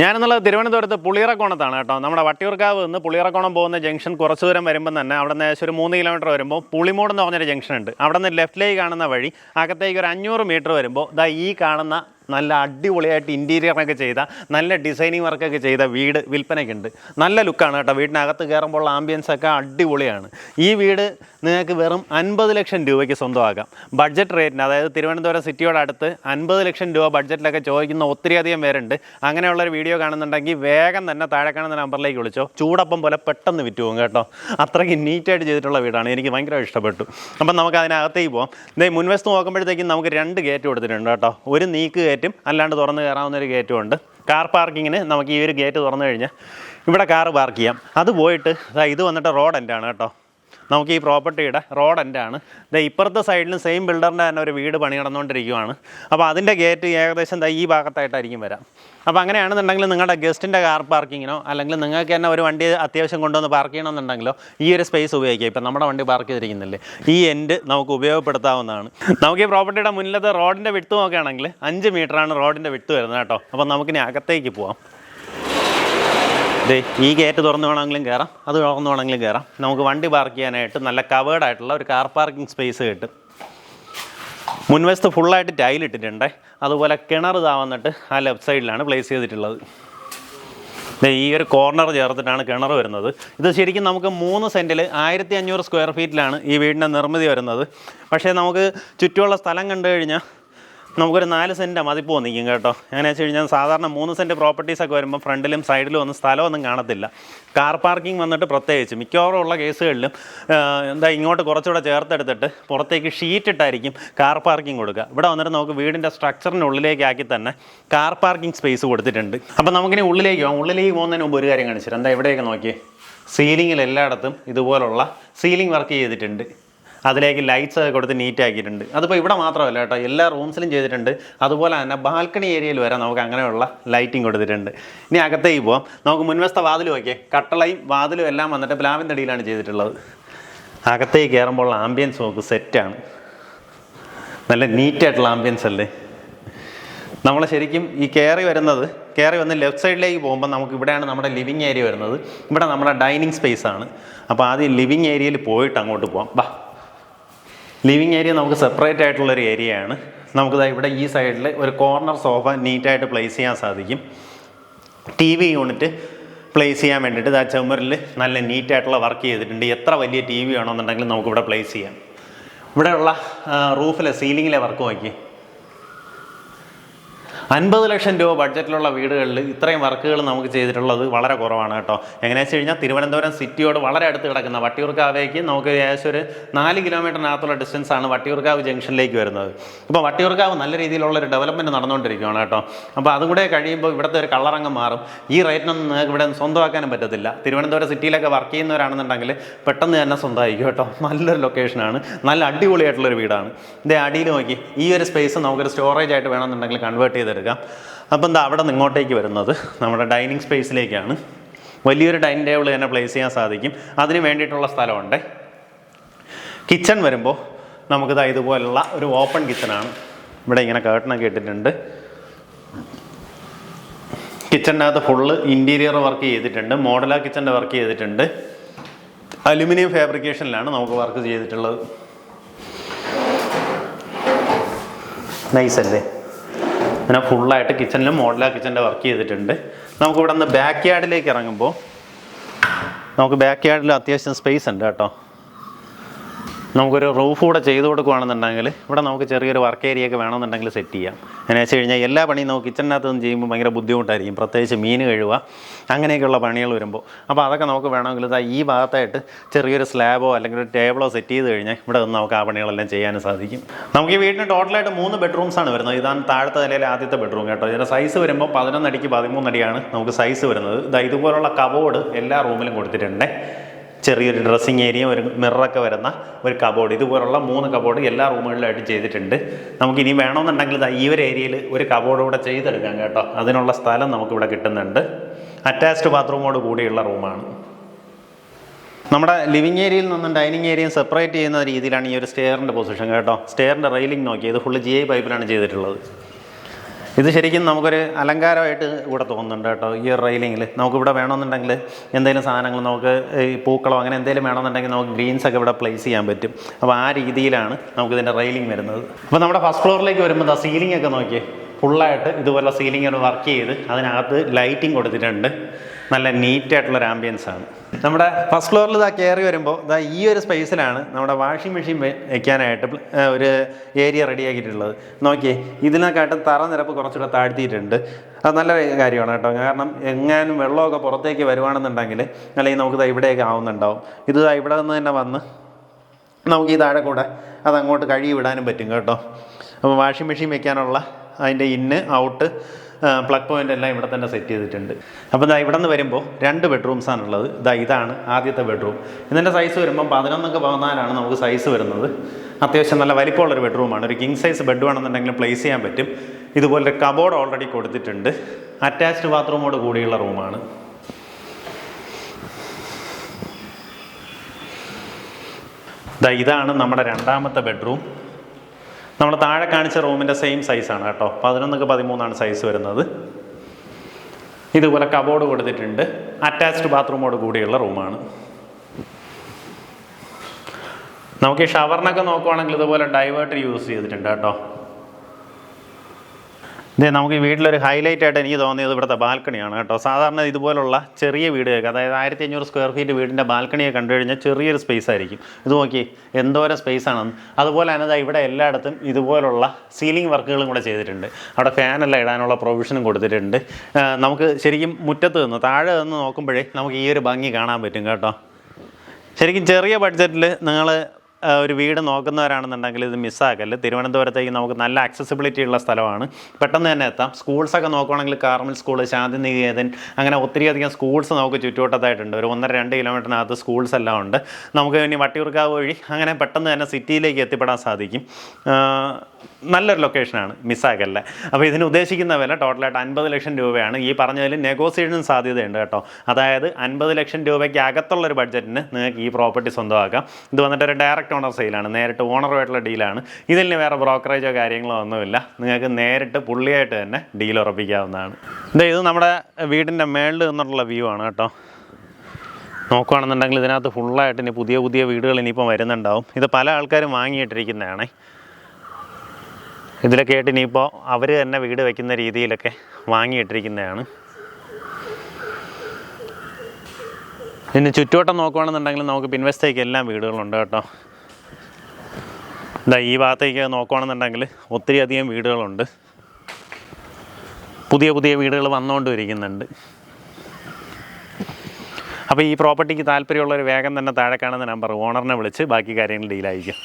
ഞാനെന്നുള്ളത് തിരുവനന്തപുരത്ത് പുളിയറക്കോണത്താണ് കേട്ടോ. നമ്മുടെ വട്ടിയൂർക്കാവ് നിന്ന് പുളിയറക്കോണം പോകുന്ന ജംഗ്ഷൻ കുറച്ച് ദൂരം വരുമ്പോൾ തന്നെ അവിടെ നിന്ന് ഏകദേശം ഒരു മൂന്ന് കിലോമീറ്റർ വരുമ്പോൾ പുളിമൂട് എന്ന് പറഞ്ഞൊരു ജംഗ്ഷൻ ഉണ്ട്. അവിടെ നിന്ന് ലെഫ്റ്റിലേക്ക് കാണുന്ന വഴി അകത്തേക്ക് ഒരു അഞ്ഞൂറ് മീറ്റർ വരുമ്പോൾ ദാ ഈ കാണുന്ന നല്ല അടിപൊളിയായിട്ട് ഇന്റീരിയറൊക്കെ ചെയ്ത നല്ല ഡിസൈനിങ് വർക്കൊക്കെ ചെയ്ത വീട് വിൽപ്പനയ്ക്കുണ്ട്. നല്ല ലുക്കാണ് കേട്ടോ. വീടിനകത്ത് കയറുമ്പോൾ ആംബിയൻസ് ഒക്കെ അടിപൊളിയാണ്. ഈ വീട് നിങ്ങൾക്ക് വെറും അൻപത് ലക്ഷം രൂപയ്ക്ക് സ്വന്തമാക്കാം. ബഡ്ജറ്റ് റേറ്റിന് അതായത് തിരുവനന്തപുരം സിറ്റിയോട് അടുത്ത് അൻപത് ലക്ഷം രൂപ ബഡ്ജറ്റിലൊക്കെ ചോദിക്കുന്ന ഒത്തിരിയധികം പേരുണ്ട്. അങ്ങനെയുള്ളൊരു വീഡിയോ കാണുന്നുണ്ടെങ്കിൽ വേഗം തന്നെ താഴെ കാണുന്ന നമ്പറിലേക്ക് വിളിച്ചോ. ചൂടപ്പം പോലെ പെട്ടെന്ന് വിറ്റ് പോകും കേട്ടോ. അത്രയ്ക്ക് നീറ്റായിട്ട് ചെയ്തിട്ടുള്ള വീടാണ്. എനിക്ക് ഭയങ്കര ഇഷ്ടപ്പെട്ടു. അപ്പം നമുക്ക് അതിനകത്തേക്ക് പോകാം ഇതേ മുൻവശത്ത് നോക്കുമ്പോഴത്തേക്കും നമുക്ക് രണ്ട് ഗേറ്റ് കൊടുത്തിട്ടുണ്ട് കേട്ടോ. ഒരു നീക്ക് ഗേറ്റും അല്ലാണ്ട് തുറന്ന് കയറാവുന്ന ഒരു ഗേറ്റും ഉണ്ട്. കാർ പാർക്കിങ്ങിന് നമുക്ക് ഈ ഒരു ഗേറ്റ് തുറന്നു കഴിഞ്ഞാൽ ഇവിടെ കാർ പാർക്ക് ചെയ്യാം. അത് പോയിട്ട് ഇത് വന്നിട്ട് റോഡ് എന്റെ ആണ് കേട്ടോ. നമുക്ക് ഈ പ്രോപ്പർട്ടിയുടെ റോഡ് എൻഡാണ്. ദാ ഇപ്പുറത്തെ സൈഡിലും സെയിം ബിൽഡറിന്റെ തന്നെ ഒരു വീട് പണി നടന്നുകൊണ്ടിരിക്കുകയാണ് അപ്പോൾ അതിന്റെ ഗേറ്റ് ഏകദേശം ദാ ഈ ഭാഗത്തായിട്ടായിരിക്കും വരാം. അപ്പോൾ അങ്ങനെയാണെന്നുണ്ടെങ്കിൽ നിങ്ങളുടെ ഗസ്റ്റിന്റെ കാർ പാർക്കിങ്ങിനോ അല്ലെങ്കിൽ നിങ്ങൾക്ക് തന്നെ ഒരു വണ്ടി അത്യാവശ്യം കൊണ്ടുവന്ന് പാർക്ക് ചെയ്യണമെന്നുണ്ടെങ്കിലോ ഈ ഒരു സ്പേസ് ഉപയോഗിക്കാം. ഇപ്പം നമ്മുടെ വണ്ടി പാർക്ക് ചെയ്തിരിക്കുന്നില്ലേ? ഈ എൻഡ് നമുക്ക് ഉപയോഗപ്പെടുത്താവുന്നതാണ്. നമുക്ക് ഈ പ്രോപ്പർട്ടിയുടെ മുന്നിലത്തെ റോഡിന്റെ വിട്ട് നോക്കുകയാണെങ്കിൽ അഞ്ച് മീറ്ററാണ് റോഡിന്റെ വിട്ട് വരുന്നത് കേട്ടോ. അപ്പോൾ നമുക്കിനി അകത്തേക്ക് പോവാം. ദേ ഈ ഗേറ്റ് തുറന്ന് വേണമെങ്കിലും കയറാം അത് തുറന്ന് വേണമെങ്കിലും കയറാം നമുക്ക് വണ്ടി പാർക്ക് ചെയ്യാനായിട്ട് നല്ല കവേർഡ് ആയിട്ടുള്ള ഒരു കാർ പാർക്കിംഗ് സ്പേസ് കിട്ടും. മുൻവശത്ത് ഫുള്ളായിട്ട് ടൈൽ ഇട്ടിട്ടുണ്ട്. അതുപോലെ കിണർ താവന്നിട്ട് ആ ലെഫ്റ്റ് സൈഡിലാണ് പ്ലേസ് ചെയ്തിട്ടുള്ളത്. ഈ ഒരു കോർണർ ചേർത്തിട്ടാണ് കിണർ വരുന്നത്. ഇത് ശരിക്കും നമുക്ക് മൂന്ന് സെന്റിൽ ആയിരത്തി അഞ്ഞൂറ് സ്ക്വയർ ഫീറ്റിലാണ് ഈ വീടിന്റെ നിർമ്മിതി വരുന്നത്. പക്ഷേ നമുക്ക് ചുറ്റുമുള്ള സ്ഥലം കണ്ടു കഴിഞ്ഞാൽ നമുക്കൊരു നാല് സെന്റ് മതിപ്പോ നിൽക്കും കേട്ടോ. എങ്ങനെ വെച്ച് കഴിഞ്ഞാൽ സാധാരണ മൂന്ന് സെന്റ് പ്രോപ്പർട്ടീസൊക്കെ വരുമ്പോൾ ഫ്രണ്ടിലും സൈഡിലും ഒന്നും സ്ഥലമൊന്നും കാണത്തില്ല. കാർ പാർക്കിംഗ് വന്നിട്ട് പ്രത്യേകിച്ച് മിക്കവാറും ഉള്ള കേസുകളിലും എന്താ ഇങ്ങോട്ട് കുറച്ചുകൂടെ ചേർത്തെടുത്തിട്ട് പുറത്തേക്ക് ഷീറ്റ് ഇട്ടായിരിക്കും കാർ പാർക്കിംഗ് കൊടുക്കുക. ഇവിടെ വന്നിട്ട് നമുക്ക് വീടിന്റെ സ്ട്രക്ചറിനുള്ളിലേക്കാക്കി തന്നെ കാർ പാർക്കിംഗ് സ്പേസ് കൊടുത്തിട്ടുണ്ട്. അപ്പോൾ നമുക്കിനി ഉള്ളിലേക്ക് പോകാം ഉള്ളിലേക്ക് പോകുന്നതിന് മുമ്പ് ഒരു കാര്യം കാണിച്ചിട്ട് എന്താ എവിടെയൊക്കെ നോക്കിയേ? സീലിങ്ങിൽ എല്ലായിടത്തും ഇതുപോലുള്ള സീലിംഗ് വർക്ക് ചെയ്തിട്ടുണ്ട്. അതിലേക്ക് ലൈറ്റ്സ് ഒക്കെ കൊടുത്ത് നീറ്റ് ആക്കിയിട്ടുണ്ട്. അതിപ്പോൾ ഇവിടെ മാത്രമല്ല കേട്ടോ എല്ലാ റൂംസിലും ചെയ്തിട്ടുണ്ട്. അതുപോലെ തന്നെ ബാൽക്കണി ഏരിയയിൽ വരെ നമുക്ക് അങ്ങനെയുള്ള ലൈറ്റിംഗ് കൊടുത്തിട്ടുണ്ട്. ഇനി അകത്തേക്ക് പോവാം. നമുക്ക് മുൻവശത്തെ വാതിലും ഒക്കെ കട്ടളയും വാതിലും എല്ലാം വന്നിട്ട് പ്ലാവിന്റെ അടിയിലാണ് ചെയ്തിട്ടുള്ളത്. അകത്തേക്ക് കയറുമ്പോൾ ആംബിയൻസ് നോക്ക് സെറ്റാണ് നല്ല നീറ്റായിട്ടുള്ള ആംബിയൻസ് അല്ലേ? നമ്മൾ ശരിക്കും ഈ കയറി വരുന്നത് കയറി വന്ന് ലെഫ്റ്റ് സൈഡിലേക്ക് പോകുമ്പോൾ നമുക്ക് ഇവിടെയാണ് നമ്മുടെ ലിവിങ് ഏരിയ വരുന്നത്. ഇവിടെ നമ്മുടെ ഡൈനിങ് സ്പേസ് ആണ്. അപ്പോൾ ആദ്യം ലിവിങ് ഏരിയയിൽ പോയിട്ട് അങ്ങോട്ട് പോകാം ബാ ലിവിങ് ഏരിയ നമുക്ക് സെപ്പറേറ്റ് ആയിട്ടുള്ളൊരു ഏരിയയാണ് നമുക്കിതാ ഇവിടെ ഈ സൈഡിൽ ഒരു കോർണർ സോഫ നീറ്റായിട്ട് പ്ലേസ് ചെയ്യാൻ സാധിക്കും. ടി വി യൂണിറ്റ് പ്ലേസ് ചെയ്യാൻ വേണ്ടിയിട്ട് ആ ചെമ്മറിൽ നല്ല നീറ്റായിട്ടുള്ള വർക്ക് ചെയ്തിട്ടുണ്ട്. എത്ര വലിയ ടി വി വേണമെന്നുണ്ടെങ്കിലും നമുക്കിവിടെ പ്ലേസ് ചെയ്യാം. ഇവിടെയുള്ള റൂഫിലെ സീലിങ്ങിലെ വർക്ക് നോക്കി അൻപത് ലക്ഷം രൂപ ബഡ്ജറ്റിലുള്ള വീടുകളിൽ ഇത്രയും വർക്കുകൾ നമുക്ക് ചെയ്തിട്ടുള്ളത് വളരെ കുറവാണ് കേട്ടോ. എങ്ങനെയാണെന്ന് വെച്ച് കഴിഞ്ഞാൽ തിരുവനന്തപുരം സിറ്റിയോട് വളരെ അടുത്ത് കിടക്കുന്ന വട്ടിയൂർക്കാവേക്ക് നമുക്ക് ഏകദേശം ഒരു നാല് കിലോമീറ്ററിനകത്തുള്ള ഡിസ്റ്റൻസ് ആണ് വട്ടിയൂർക്കാവ് ജംഗ്ഷനിലേക്ക് വരുന്നത്. ഇപ്പോൾ വട്ടിയൂർക്കാവ് നല്ല രീതിയിലുള്ള ഒരു ഡെവലപ്മെന്റ് നടന്നുകൊണ്ടിരിക്കുകയാണ് കേട്ടോ. അപ്പോൾ അതും കൂടെ കഴിയുമ്പോൾ ഇവിടുത്തെ ഒരു കളറങ്ങ് മാറും. ഈ റേറ്റിനൊന്നും നിങ്ങൾക്ക് ഇവിടെ സ്വന്തമാക്കാനും പറ്റത്തില്ല. തിരുവനന്തപുരം സിറ്റിയിലൊക്കെ വർക്ക് ചെയ്യുന്നവരാണെന്നുണ്ടെങ്കിൽ പെട്ടെന്ന് തന്നെ സ്വന്തമായിരിക്കും കേട്ടോ. നല്ലൊരു ലൊക്കേഷനാണ് നല്ല അടിപൊളിയായിട്ടുള്ളൊരു വീടാണ്. ഇതേ അടിയിൽ നോക്കി. ഈ ഒരു സ്പേസ് നമുക്കൊരു സ്റ്റോറേജ് ആയിട്ട് വേണമെന്നുണ്ടെങ്കിൽ കൺവേർട്ട് ചെയ്തെടുക്കാം അപ്പം എന്താ അവിടെ നിന്ന് ഇങ്ങോട്ടേക്ക് വരുന്നത് നമ്മുടെ ഡൈനിങ് സ്പേസിലേക്കാണ്. വലിയൊരു ഡൈനിങ് ടേബിൾ തന്നെ പ്ലേസ് ചെയ്യാൻ സാധിക്കും. അതിന് വേണ്ടിയിട്ടുള്ള സ്ഥലമുണ്ട്. കിച്ചൺ വരുമ്പോൾ നമുക്കിത് ഇതുപോലുള്ള ഒരു ഓപ്പൺ കിച്ചണാണ് ഇവിടെ ഇങ്ങനെ കേട്ടണൊക്കെ ഇട്ടിട്ടുണ്ട്. കിച്ചണിനകത്ത് ഫുള്ള് ഇന്റീരിയർ വർക്ക് ചെയ്തിട്ടുണ്ട്. മോഡല കിച്ചന്റെ വർക്ക് ചെയ്തിട്ടുണ്ട്. അലുമിനിയം ഫാബ്രിക്കേഷനിലാണ് നമുക്ക് വർക്ക് ചെയ്തിട്ടുള്ളത്. നൈസ് അല്ലേ? അങ്ങനെ ഫുള്ളായിട്ട് കിച്ചണിലും മോഡലാ കിച്ചന്റെ വർക്ക് ചെയ്തിട്ടുണ്ട്. നമുക്ക് ഇവിടെ നിന്ന് ബാക്ക് യാർഡിലേക്ക് ഇറങ്ങുമ്പോൾ നമുക്ക് ബാക്ക് യാർഡിൽ അത്യാവശ്യം സ്പേസ് ഉണ്ട് കേട്ടോ. നമുക്കൊരു റൂഫ് കൂടെ ചെയ്ത് കൊടുക്കുകയാണെന്നുണ്ടെങ്കിൽ ഇവിടെ നമുക്ക് ചെറിയൊരു വർക്ക് ഏരിയ ഒക്കെ വേണമെന്നുണ്ടെങ്കിൽ സെറ്റ് ചെയ്യാം. എന്നു വെച്ച് കഴിഞ്ഞാൽ എല്ലാ പണിയും നമുക്ക് കിച്ചണിനകത്ത് നിന്ന് ചെയ്യുമ്പോൾ ഭയങ്കര ബുദ്ധിമുട്ടായിരിക്കും. പ്രത്യേകിച്ച് മീൻ കഴുകുക അങ്ങനെയൊക്കെയുള്ള പണികൾ വരുമ്പോൾ. അപ്പോൾ അതൊക്കെ നമുക്ക് വേണമെങ്കിൽ ഈ ഭാഗത്തായിട്ട് ചെറിയൊരു സ്ലാബോ അല്ലെങ്കിൽ ഒരു ടേബിളോ സെറ്റ് ചെയ്ത് കഴിഞ്ഞാൽ ഇവിടെ നിന്ന് നമുക്ക് ആ പണികളെല്ലാം ചെയ്യാനും സാധിക്കും. നമുക്ക് ഈ വീടിന് ടോട്ടലായിട്ട് മൂന്ന് ബെഡ്റൂംസാണ് വരുന്നത്. ഇതാണ് താഴത്തെ നിലയിലെ ആദ്യത്തെ ബെഡ്റൂം കേട്ടോ. ഇതിന്റെ സൈസ് വരുമ്പോൾ പതിനൊന്നടിക്ക് പതിമൂന്നടിയാണ് നമുക്ക് സൈസ് വരുന്നത്. ഇതാ ഇതുപോലുള്ള കബോർഡ് എല്ലാ റൂമിലും കൊടുത്തിട്ടുണ്ട്. ചെറിയൊരു ഡ്രസ്സിങ് ഏരിയ ഒരു മിററൊക്കെ വരുന്ന ഒരു കബോർഡ് ഇതുപോലുള്ള മൂന്ന് കബോർഡ് എല്ലാ റൂമുകളിലായിട്ട് ചെയ്തിട്ടുണ്ട്. നമുക്ക് ഇനി വേണമെന്നുണ്ടെങ്കിൽ ഈ ഒരു ഏരിയയിൽ ഒരു കബോർഡ് കൂടെ ചെയ്തെടുക്കാം കേട്ടോ. അതിനുള്ള സ്ഥലം നമുക്കിവിടെ കിട്ടുന്നുണ്ട്. അറ്റാച്ച്ഡ് ബാത്റൂമോട് കൂടിയുള്ള റൂമാണ്. നമ്മുടെ ലിവിങ് ഏരിയയിൽ നിന്നും ഡൈനിങ് ഏരിയയും സെപ്പറേറ്റ് ചെയ്യുന്ന രീതിയിലാണ് ഈ ഒരു സ്റ്റെയറിന്റെ പൊസിഷൻ കേട്ടോ. സ്റ്റെയറിന്റെ റെയിലിംഗ് നോക്കി. ഇത് ഫുള്ള് ജി ഐ പൈപ്പിലാണ് ചെയ്തിട്ടുള്ളത്. ഇത് ശരിക്കും നമുക്കൊരു അലങ്കാരമായിട്ട് ഇവിടെ തോന്നുന്നുണ്ട് കേട്ടോ ഈ ഒരു റെയിലിങ്ങിൽ. നമുക്കിവിടെ വേണമെന്നുണ്ടെങ്കിൽ എന്തെങ്കിലും സാധനങ്ങൾ നമുക്ക് ഈ പൂക്കളോ അങ്ങനെ എന്തെങ്കിലും വേണമെന്നുണ്ടെങ്കിൽ നമുക്ക് ഗ്രീൻസ് ഒക്കെ ഇവിടെ പ്ലേസ് ചെയ്യാൻ പറ്റും. അപ്പോൾ ആ രീതിയിലാണ് നമുക്കിതിന്റെ റെയിലിംഗ് വരുന്നത്. അപ്പോൾ നമ്മുടെ ഫസ്റ്റ് ഫ്ലോറിലേക്ക് വരുമ്പോൾ ആ സീലിംഗ് ഒക്കെ നോക്കിയേ. ഫുള്ളായിട്ട് ഇതുപോലെ സീലിംഗ് വർക്ക് ചെയ്ത് അതിനകത്ത് ലൈറ്റിംഗ് കൊടുത്തിട്ടുണ്ട്. നല്ല നീറ്റ് ആയിട്ടുള്ള ഒരു ആംബിയൻസ് ആണ്. നമ്മുടെ ഫസ്റ്റ് ഫ്ലോറിൽ ഇതാ കയറി വരുമ്പോൾ ഇതാ ഈ ഒരു സ്പേസിലാണ് നമ്മുടെ വാഷിംഗ് മെഷീൻ വയ്ക്കാനായിട്ട് ഒരു ഏരിയ റെഡിയാക്കിയിട്ടുള്ളത് നോക്കിയേ ഇതിനെക്കാട്ടും തറ നിരപ്പ് കുറച്ചുകൂടെ താഴ്ത്തിയിട്ടുണ്ട്. അത് നല്ല കാര്യമാണ് കേട്ടോ. കാരണം എങ്ങാനും വെള്ളമൊക്കെ പുറത്തേക്ക് വരുവാണെന്നുണ്ടെങ്കിൽ അല്ലെങ്കിൽ നമുക്ക് ഇവിടെയൊക്കെ ആവുന്നുണ്ടാവും. ഇത് ഇവിടെ നിന്ന് തന്നെ വന്ന് നമുക്ക് ഈ താഴെ കൂടെ അത് അങ്ങോട്ട് കഴുകി വിടാനും പറ്റും കേട്ടോ. അപ്പോൾ വാഷിംഗ് മെഷീൻ വെക്കാനുള്ള അതിന്റെ ഇന്ന് ഔട്ട് പ്ലഗ് പോയിന്റ് എല്ലാം ഇവിടെ തന്നെ സെറ്റ് ചെയ്തിട്ടുണ്ട്. അപ്പോൾ ഇതാ ഇവിടെ നിന്ന് വരുമ്പോൾ രണ്ട് ബെഡ്റൂംസ് ആണുള്ളത്. ഇതാ ഇതാണ് ആദ്യത്തെ ബെഡ്റൂം ഇതിന്റെ സൈസ് വരുമ്പോൾ പതിനൊന്നൊക്കെ പതിനാലാണ് നമുക്ക് സൈസ് വരുന്നത്. അത്യാവശ്യം നല്ല വലിപ്പമുള്ളൊരു ബെഡ്റൂമാണ് ഒരു കിങ് സൈസ് ബെഡ് വേണമെന്നുണ്ടെങ്കിൽ പ്ലേസ് ചെയ്യാൻ പറ്റും. ഇതുപോലെ കബോർഡ് ഓൾറെഡി കൊടുത്തിട്ടുണ്ട്. അറ്റാച്ച്ഡ് ബാത്റൂമോട് കൂടിയുള്ള റൂമാണ് ഇതാണ് നമ്മുടെ രണ്ടാമത്തെ ബെഡ്റൂം നമ്മൾ താഴെ കാണിച്ച റൂമിന്റെ സെയിം സൈസാണ് കേട്ടോ. പതിനൊന്നൊക്കെ പതിമൂന്നാണ് സൈസ് വരുന്നത്. ഇതുപോലെ കബോർഡ് കൊടുത്തിട്ടുണ്ട്. അറ്റാച്ച്ഡ് ബാത്റൂമോട് കൂടിയുള്ള റൂമാണ് നമുക്ക് ഈ ഷവറിനൊക്കെ നോക്കുവാണെങ്കിൽ ഇതുപോലെ ഡൈവേർട്ടർ യൂസ് ചെയ്തിട്ടുണ്ട് കേട്ടോ. ഇതേ നമുക്ക് ഈ വീട്ടിലൊരു ഹൈലൈറ്റ് ആയിട്ട് എനിക്ക് തോന്നിയത് ഇവിടുത്തെ ബാൽക്കണിയാണ് കേട്ടോ. സാധാരണ ഇതുപോലുള്ള ചെറിയ വീടുകൾക്ക് അതായത് ആയിരത്തി അഞ്ഞൂറ് സ്ക്വയർ ഫീറ്റ് വീടിന്റെ ബാൽക്കണിയെ കണ്ടു കഴിഞ്ഞാൽ ചെറിയൊരു സ്പേസ് ആയിരിക്കും. ഇത് നോക്കി എന്തോരം സ്പേസ് ആണെന്ന്. അതുപോലെ തന്നെ ഇവിടെ എല്ലായിടത്തും ഇതുപോലുള്ള സീലിംഗ് വർക്കുകളും കൂടെ ചെയ്തിട്ടുണ്ട്. അവിടെ ഫാനെല്ലാം ഇടാനുള്ള പ്രൊവിഷനും കൊടുത്തിട്ടുണ്ട്. നമുക്ക് ശരിക്കും മുറ്റത്ത് നിന്ന് താഴെ നിന്ന് നോക്കുമ്പോഴേ നമുക്ക് ഈ ഒരു ഭംഗി കാണാൻ പറ്റും കേട്ടോ. ശരിക്കും ചെറിയ ബഡ്ജറ്റിൽ നിങ്ങൾ ഒരു വീട് നോക്കുന്നവരാണെന്നുണ്ടെങ്കിൽ ഇത് മിസ്സാക്കല്ല് തിരുവനന്തപുരത്തേക്ക് നമുക്ക് നല്ല ആക്സസിബിലിറ്റി ഉള്ള സ്ഥലമാണ്. പെട്ടെന്ന് തന്നെ എത്താം. സ്കൂൾസൊക്കെ നോക്കുകയാണെങ്കിൽ കാർമൽ സ്കൂൾ ശാന്തിനികേതൻ അങ്ങനെ ഒത്തിരിയധികം സ്കൂൾസ് നമുക്ക് ചുറ്റുവട്ടത്തായിട്ടുണ്ട്. ഒരു ഒന്നര രണ്ട് കിലോമീറ്ററിനകത്ത് സ്കൂൾസ് എല്ലാം ഉണ്ട്. നമുക്ക് ഇനി വട്ടിയൂർക്കാവ് വഴി അങ്ങനെ പെട്ടെന്ന് തന്നെ സിറ്റിയിലേക്ക് എത്തിപ്പെടാൻ സാധിക്കും. നല്ലൊരു ലൊക്കേഷനാണ് മിസ്സാക്കല്ല. അപ്പോൾ ഇതിന് ഉദ്ദേശിക്കുന്ന വില ടോട്ടലായിട്ട് അൻപത് ലക്ഷം രൂപയാണ്. ഈ പറഞ്ഞതിൽ നെഗോസിയേഷൻ സാധ്യതയുണ്ട് കേട്ടോ. അതായത് അൻപത് ലക്ഷം രൂപയ്ക്ക് അകത്തുള്ളൊരു ബഡ്ജറ്റിന് നിങ്ങൾക്ക് ഈ പ്രോപ്പർട്ടി സ്വന്തമാക്കാം. ഇത് വന്നിട്ട് ഒരു ഡയറക്റ്റ് ഓണർ സെയിലാണ് നേരിട്ട് ഓണറുമായിട്ടുള്ള ഡീലാണ്. ഇതിന് വേറെ ബ്രോക്കറേജോ കാര്യങ്ങളോ ഒന്നുമില്ല. നിങ്ങൾക്ക് നേരിട്ട് പുള്ളിയായിട്ട് തന്നെ ഡീൽ ഉറപ്പിക്കാവുന്നതാണ്. ഇതേ ഇത് നമ്മുടെ വീടിന്റെ മേളിൽ നിന്നുള്ള വ്യൂ ആണ് കേട്ടോ. നോക്കുകയാണെന്നുണ്ടെങ്കിൽ ഇതിനകത്ത് ഫുള്ളായിട്ട് ഇനി പുതിയ പുതിയ വീടുകൾ ഇനിയിപ്പോൾ വരുന്നുണ്ടാവും. ഇത് പല ആൾക്കാരും വാങ്ങിയിട്ടിരിക്കുന്നതാണേ. ഇതിലൊക്കെ ആയിട്ട് ഇനിയിപ്പോൾ അവർ തന്നെ വീട് വയ്ക്കുന്ന രീതിയിലൊക്കെ വാങ്ങിയിട്ടിരിക്കുന്നതാണ്. ഇതിന് ചുറ്റുവട്ടം നോക്കുകയാണെന്നുണ്ടെങ്കിൽ നമുക്ക് പിൻവശത്തേക്ക് എല്ലാം വീടുകളുണ്ട് കേട്ടോ. ഇതാ ഈ ഭാഗത്തേക്ക് നോക്കുകയാണെന്നുണ്ടെങ്കിൽ ഒത്തിരി അധികം വീടുകളുണ്ട്. പുതിയ പുതിയ വീടുകൾ വന്നുകൊണ്ട് ഇരിക്കുന്നുണ്ട് അപ്പോൾ ഈ പ്രോപ്പർട്ടിക്ക് താല്പര്യമുള്ളവർ വേഗം തന്നെ താഴെ കാണുന്ന നമ്പർ ഓണറിനെ വിളിച്ച് ബാക്കി കാര്യങ്ങൾ ഡീലായിരിക്കും.